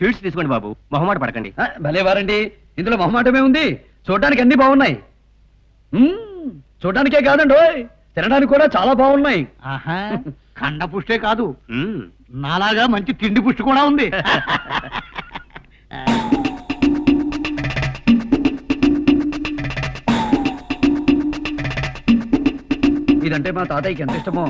Sweets తీసుకోండి బాబు. మొహమాట పడకండి. ఆ, భలే వారండి. ఇందులో మొహమాటమే ఉంది. చూడడానికి అన్ని బాగున్నాయి. మ్మ్, చూడడానికే కాదండి ఓయ్, తినడానికి కూడా చాలా బాగున్నాయి. ఆహా. కండ పుష్టే కాదు. మ్మ్. నాలాగా మంచి తిండి పుష్టి కూడా ఉంది. ఇదంటే మా తాతయ్యకి ఎంత ఇష్టమో.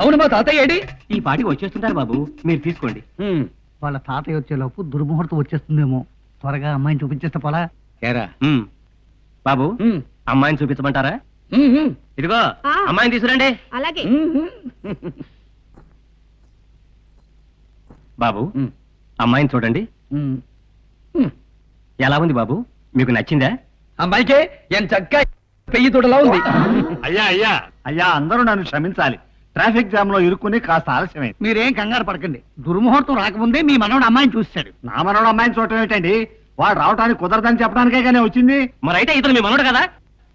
అవును మా తాతయ్య ఏడి? ఈ పాటికి వచ్చేస్తుంటారు బాబు. మీరు తీసుకోండి. మ్మ్. వాళ్ళ తాతయ్య వచ్చేలోపు దుర్ముహూర్తం వచ్చేస్తుందేమో. త్వరగా అమ్మాయిని చూపించేస్తే పోలా? కేరా. బాబు మ్మ్. అమ్మాయిని చూపించమంటారా. ఇదిగో. అమ్మాయిని తీసుకురండి. అలాగే. బాబు మ్మ్. అమ్మాయిని చూడండి. ఎలా ఉంది బాబు? మీకు నచ్చిందా? అమ్మాయికే ఎంత చక్క పెయ్యి తోటలా ఉంది. అయ్యా అయ్యా. అయ్యా అందరూ నన్ను క్షమించాలి. ట్రాఫిక్ జామ్లో ఇరుక్కుని కాస్త ఆలస్యమైంది. మీరేం కంగారు పడకండి. దుర్ముహూర్తం రాకముందే మీ మనవడు అమ్మాయిని చూస్తాడు నా మనోడు అమ్మాయిని చూడటం ఏంటండి వాడు రావటానికి కుదరదని చెప్పడానికే కానీ వచ్చింది? మరి అయితే ఇతను మీ మనోడు కదా?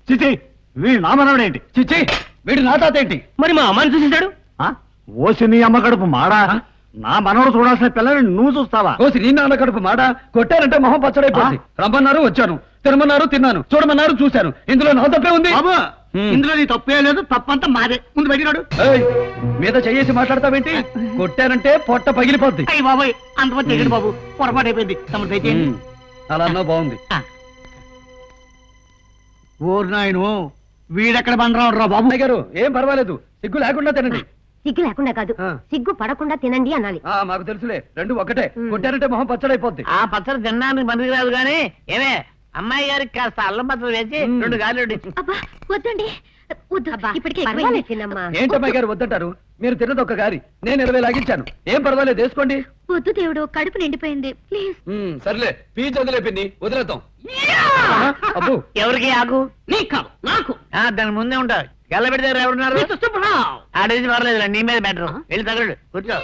చిచి వీడు నా మనోడు ఏంటి? చిచ్చి వీడు నా తాత ఏంటి? మరి మా అమ్మాయిని చూసేశాడు ఆ? ఓసి నీ అమ్మ కడుపు మాడా? నా మనోడు చూడాల్సిన పిల్లని నువ్వు చూస్తావా? కోసి నీ నాన్న కడుపు మాట కొట్టారంటే మొహం పచ్చడైపోయింది రమ్మన్నారు వచ్చాను. తినమన్నారు తిన్నాను. చూడమన్నారు చూశాను. ఇందులో నా తప్పే ఉంది. ఇందులో నీ తప్పే లేదు తప్పంతా మాదే. ముందు బయటినాడు ఏయ్, మీద చెయ్యేసి మాట్లాడతావేంటి? కొట్టారంటే పొట్ట పగిలిపోద్ది. అయ్యి బాబాయ్ అంతమంది తెగడు బాబు పొరపాటు అయిపోయింది. తమరు దయచేయండి. ఉమ్, అలా అన్నా బాగుంది. ఓరు నాయను వీడెక్కడ బండరాడు రా బాబు? గారు ఏం పర్వాలేదు. సిగ్గు లేకుండా తినండి. సిగ్గు లేకుండా కాదు. సిగ్గు పడకుండా తినండి అనాలి. ఆ మాకు తెలుసులే. రెండు ఒకటే కొట్టారంటే మొహం పచ్చడైపోద్ది. ఆ పచ్చడి తినడానికి పనికి రాదు కానీ ఏమే అమ్మాయి గారికి కాస్త అల్లం పచ్చడి వేసి. రెండు గాలి అబ్బా వద్దండి. వద్దు ఇప్పటికే పర్వాలేదు తినమ్మా. ఏంటమ్మాయి గారు వద్దంటారు? మీరు తిన్నది ఒక గారి. నేను ఇరవై లాగించాను. ఏం పర్వాలేదు వేసుకోండి. వద్దు దేవుడు కడుపు నిండిపోయింది. ప్లీజ్. సర్లే. పీచ్ వదిలే పిన్ని వదిలేద్దాం. అబ్బు. ఎవరికి ఆకు? నీకు కాదు నాకు. ఆ, దాని ముందే ఉంటారు గల్ల పెడితే ఎవరున్నారు? ఆడేసి పర్లేదు నీ మీద బెటర్ వెళ్ళి తగలడు. కూర్చో.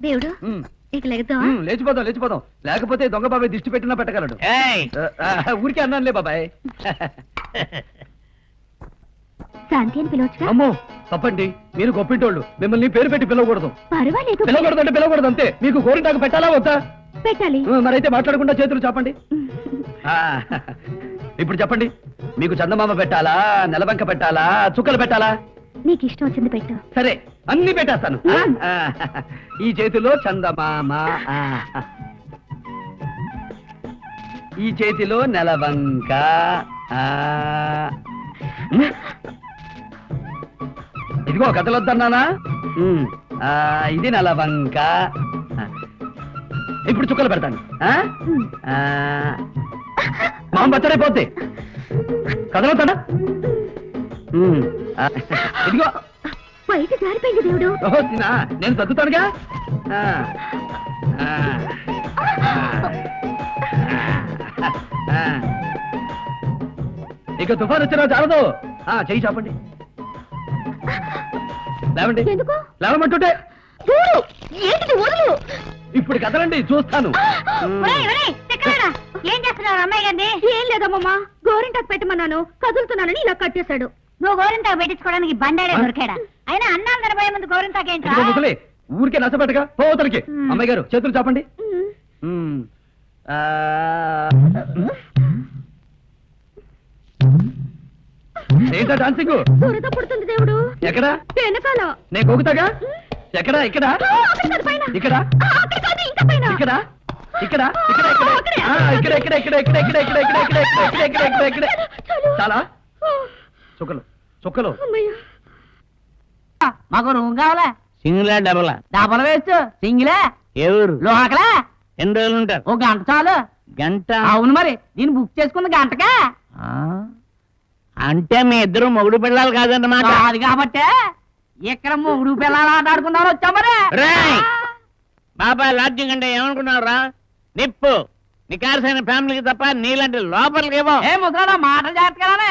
దేవుడు ఉమ్, ఇక లేచిపోదాం లేచిపోదాం లేకపోతే దొంగ బాబాయ్ దిష్టి పెట్టినా పెట్టగలడు. ఊరికే అన్నానులే బాబాయ్. శాంతి అని పిలవచ్చుగా? అమ్మో తప్పండి. మీరు గొప్పింటోళ్ళు. మిమ్మల్ని పేరు పెట్టి పిలవకూడదు. పర్వాలేదు. పిలవకూడదు అంటే పిలవకూడదు అంతే. మీకు గోరింటాకు పెట్టాలా వద్దా? పెట్టాలి. మరైతే మాట్లాడకుండా చేతులు చెప్పండి ఆ, ఇప్పుడు చెప్పండి. మీకు చందమామ పెట్టాలా? నెలబంక పెట్టాలా? చుక్కలు పెట్టాలా? నీకు ఇష్టం వచ్చింది పెట్టు. సరే అన్ని పెట్టేస్తాను. ఆ, ఈ చేతిలో చందమామ. ఆ, ఈ చేతిలో నెలవంక. ఆ. ఇదిగో కథలు వద్దన్నానా ఉమ్, ఆ, ఇది నెలవంక. ఆ, ఇప్పుడు చుక్కలు పెడతాను. ఆ? ఆ, కదలవుతాడా ఉమ్, ఆ, ఇదిగో. బయట జారిపోయింది దేవుడు? నేను తగ్గుతానుగా? ఆ, ఆ, ఆ, ఆ. ఇక తుఫాన్ వచ్చినా చాలదు. ఆ, చెయ్యి చాపండి. లేవండి. ఎందుకు? లేవమంటుంటే. దేవుడు ఏంటిది వదులు? ఇప్పుడు కదలండి చూస్తాను. ఏం చేస్తున్నావు అమ్మాయి గారిని? ఏం లేదమ్మమ్మా. గోరింటాకు పెట్టమన్నాను కదులుతున్నానని ఇలా కట్టేశాడు. నువ్వు గోరింటాకు పెట్టించుకోవడానికి బండాడే దొరికాడా అయినా అన్నాలు తినబోయే ముందు ముసలి ఊరికే నచ్చబెట్టగా పోతలకి. అమ్మాయి గారు చేతులు చాపండి ఏంటా డాన్సింగ్ పుడుతుంది దేవుడు ఎక్కడ వెనకాల నేను ఎక్కడ ఇక్కడ. ఇక్కడ ఇక్కడ ఇక్కడ ఇక్కడ ఇక్కడ ఇక్కడ ఇక్కడ ఇక్కడ ఇక్కడ ఇక్కడ ఇక్కడ ఇక్కడ ఇక్కడ ఇక్కడ ఇక్కడ ఇక్కడ చాలా చుక్కలు చుక్కలు. అమ్మయ్య. మాకు రూమ్ కావాలా? సింగిలా డబలా? Double waste సింగిలే? ఏ ఊరు? లోకలే ఎన్ని రోజులు ఉంటారు? ఓ గంట చాలు. గంట? అవును మరి దీన్ని బుక్ చేసుకుంది గంటకే? ఆ? అంటే మీ ఇద్దరు మొగుడు పిల్లలు కాదన్నమాట. కాదు కాబట్టి ఇక్కడ మూడు పిల్లలు ఆట ఆడుకుందామని వచ్చాం మరి. రేయ్! బాబాయ్ లాడ్జింగ్ అంటే ఏమనుకున్నావురా? నిప్పు. నికార్సైన ఫ్యామిలీకి తప్ప నీలాంటి లోపలికి ఏమో ఏ ముసలాడా మాటలు జాగ్రత్తగానే.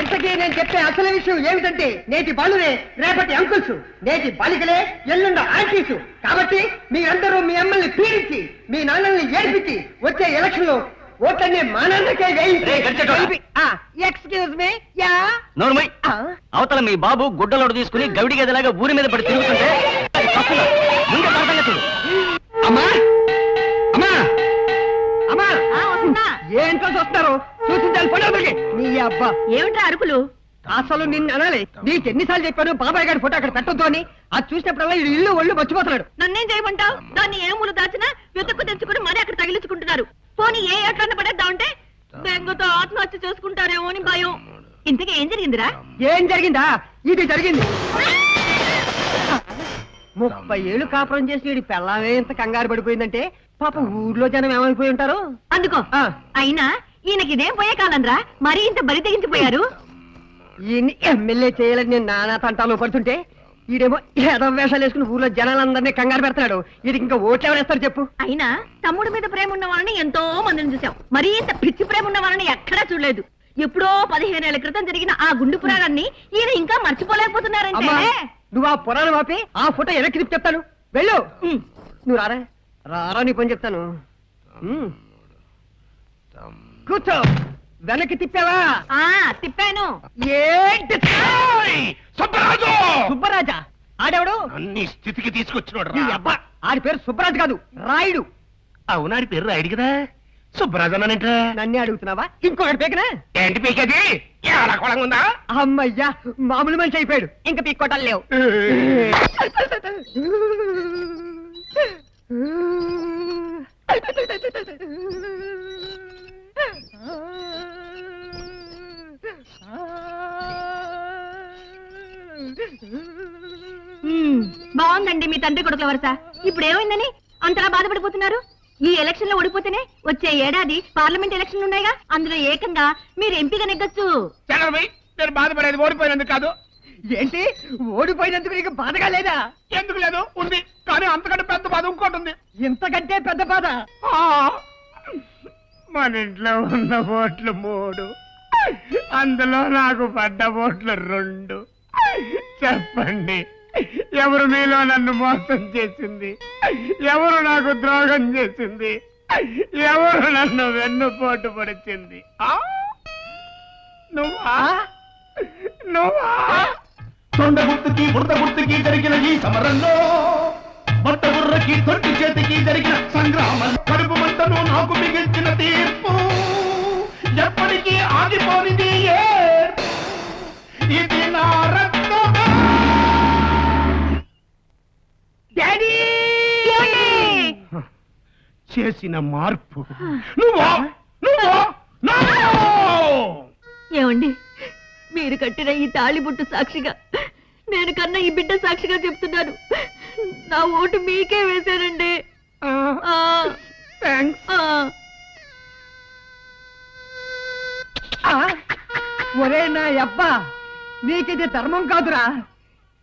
ఇంతకీ నేను చెప్పే అసలు విషయం ఏమిటంటే నేటి బాలురే రేపటి అంకుల్స్. నేటి బాలికలే ఎల్లుండ ఆంటీస్ కాబట్టి మీరందరూ మీ అమ్మల్ని పీడించి మీ నాన్నల్ని ఏడిపించి వచ్చే ఎలక్షన్లో ఓట్లన్నీ మా నాన్నకే రేయ్, గడిచెట్టోడా. Excuse me yeah? నోర్మై అవతల మీ బాబు గుడ్డలోడు తీసుకుని గవిడి గదిలాగా ఊరి మీద పడి తిరుగుతుంటే? ముందే అమ్మా! అమ్మా! అమ్మా! ఆ, వస్తున్నా. ఏంటో చూస్తారు చూసించాలి పండుగ నీ అబ్బా. అరుకులు అసలు నిన్ను అనాలి. నీకు ఎన్నిసార్లు చెప్పాను బాబాయ్ గారి ఫోటో అక్కడ పెట్టొద్దు అని. అది చూసినప్పుడల్లా వీడు ఇల్లు ఒళ్ళు మర్చిపోతున్నాడు. నన్నేం చేయమంటావు? దాన్ని ఏ మూలు దాచినా వెతుక్కు తెచ్చుకుని మరీ అక్కడ తగిలించుకుంటున్నారు. పోనీ ఏ ఎట్లన్న పడేద్దాం అంటే బెంగతో ఆత్మహత్య చేసుకుంటారేమో అని భయం. ఇంతకీ ఏం జరిగిందిరా? ఏం జరిగిందా? ఇది జరిగింది. ముప్పై ఏళ్ళు కాపురం చేసి వీడి పెళ్ళామే ఇంత కంగారు పడిపోయిందంటే పాప ఊర్లో జనం ఏమైపోయి ఉంటారు? అందుకో. అయినా ఈయనకి ఇదేం పోయే కాలంరా మరీ ఇంత బరి తెగించిపోయారు. ఈయన్ని ఎమ్మెల్యే చేయాలని నేను నానా తంటాలు పడుతుంటే ఈడేమో ఏదో వేషాలు వేసుకుని ఊర్లో జనాలందరినీ కంగారు పెడతాడు ఇది ఇంకా ఓట్లు ఎవరేస్తారు చెప్పు? అయినా తమ్ముడి మీద ప్రేమ ఉన్న వాళ్ళని ఎంతో మందిని చూసాం మరీ ఇంత పిచ్చి ప్రేమ ఉన్న వాళ్ళని ఎక్కడా చూడలేదు. ఎప్పుడో పదిహేనేళ్ళ క్రితం జరిగిన ఆ గుండు పురాణాన్ని ఈయన ఇంకా మర్చిపోలేకపోతున్నారంటే. నువ్వు ఆ పురాణం ఆపి ఆ ఫోటో వెనక్కి తిప్పి చెప్తాను. వెళ్ళు. నువ్వు రారా? రారా నీ పని చెప్తాను. కూర్చో. వెనక్కి తిప్పావా? ఆ తిప్పాను. ఏంటి? సుబ్బరాజు! సుబ్బరాజా? ఆడెవడు? అన్ని స్థితికి తీసుకొచ్చినోడు నీ అబ్బా! ఆడి పేరు సుబ్బరాజు కాదు రాయుడు. అవునాడి పేరు రాయుడు కదా? సుబ్బరాజు అన్నానంట నన్నే అడుగుతున్నావా? ఇంకొకటి పేకనా? ఏంటి పీకది? ఏడకోళంగా ఉందా? అమ్మయ్యా మామూలు మనిషి అయిపోయాడు. ఇంకా పీక్కోటాలు లేవు. బాగుందండి మీ తండ్రి కొడుకుల వరుస. ఇప్పుడు ఏమైందని? అంతలా బాధపడిపోతున్నారు? ఈ ఎలక్షన్లో ఓడిపోతేనే వచ్చే ఏడాది పార్లమెంట్ ఎలక్షన్ ఉన్నాయిగా. అందులో ఏకంగా మీరు ఎంపీగా నెగ్గొచ్చు. నేను బాధపడేది ఓడిపోయినందుకు కాదు. ఏంటి? ఓడిపోయినందుకు నీకు బాధగా లేదా? ఎందుకు లేదు? ఉంది. కానీ అంతకంటే పెద్ద బాధ ఇంకోటి ఉంది. ఇంతకంటే పెద్ద బాధ? ఆ, మన ఇంట్లో ఉన్న ఓట్లు మూడు. అందులో నాకు పడ్డ ఓట్లు రెండు. చెప్పండి. ఎవరు మీలో నన్ను మోసం చేసింది? ఎవరు నాకు ద్రోహం చేసింది? ఎవరు నన్ను వెన్నుపోటు పడిచింది? ఆ? నువ్వా? నువ్వా? తొండ గుర్తుకి బురద గుర్తుకి జరిగిన ఈ సమరంలో బట్ట బుర్రకి తొట్టి చేతికి జరిగిన సంగ్రామం కడుపు మంటను నాకు మిగిల్చిన తీర్పు. ఎప్పటికీ ఆగిపోనిది. ఇది నా చేసిన మార్పు. నువ్వా? నువ్వా? నువ్వు ఏమండి? మీరు కట్టిన ఈ తాళిబుట్టు సాక్షిగా నేను కన్నా ఈ బిడ్డ సాక్షిగా చెప్తున్నాను. నా ఓటు మీకే వేశానండి. ఆ, ఆ. ఆ, ఒరే నా అబ్బా నీకిది ధర్మం కాదురా.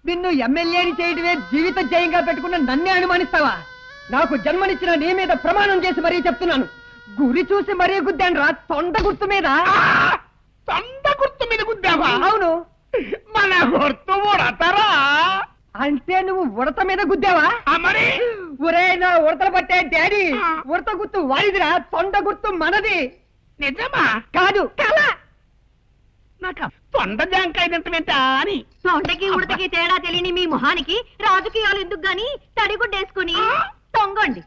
నిన్ను ఎమ్మెల్యేని చేయడమే జీవిత జయంగా పెట్టుకున్న నన్నే అనుమానిస్తావా? నాకు జన్మనిచ్చిన నీ మీద ప్రమాణం చేసి మరీ చెప్తున్నాను. గురి చూసి మరీ గుద్దాను రా. తొండ గుర్తు మీద. తొండ గుర్తు మీద గుద్దావా? అవును. మన గుర్తు ఉడతరా? అంటే నువ్వు ఉడత మీద గుద్దావా? మరి? ఒరే నా ఉడతలు పట్టే డాడీ. ఉడత గుర్తు వాడిదిరా. తొండ గుర్తు మనది. నిజమా? కాదు. కళ! నాకు తొండ జాంకాయ తింటమేంటా అని. తొండకి ఉడతకి తేడా తెలియని మీ మొహానికి రాజకీయాలు ఎందుకు గాని తడిగుడ్డేసుకుని? తొంగండి.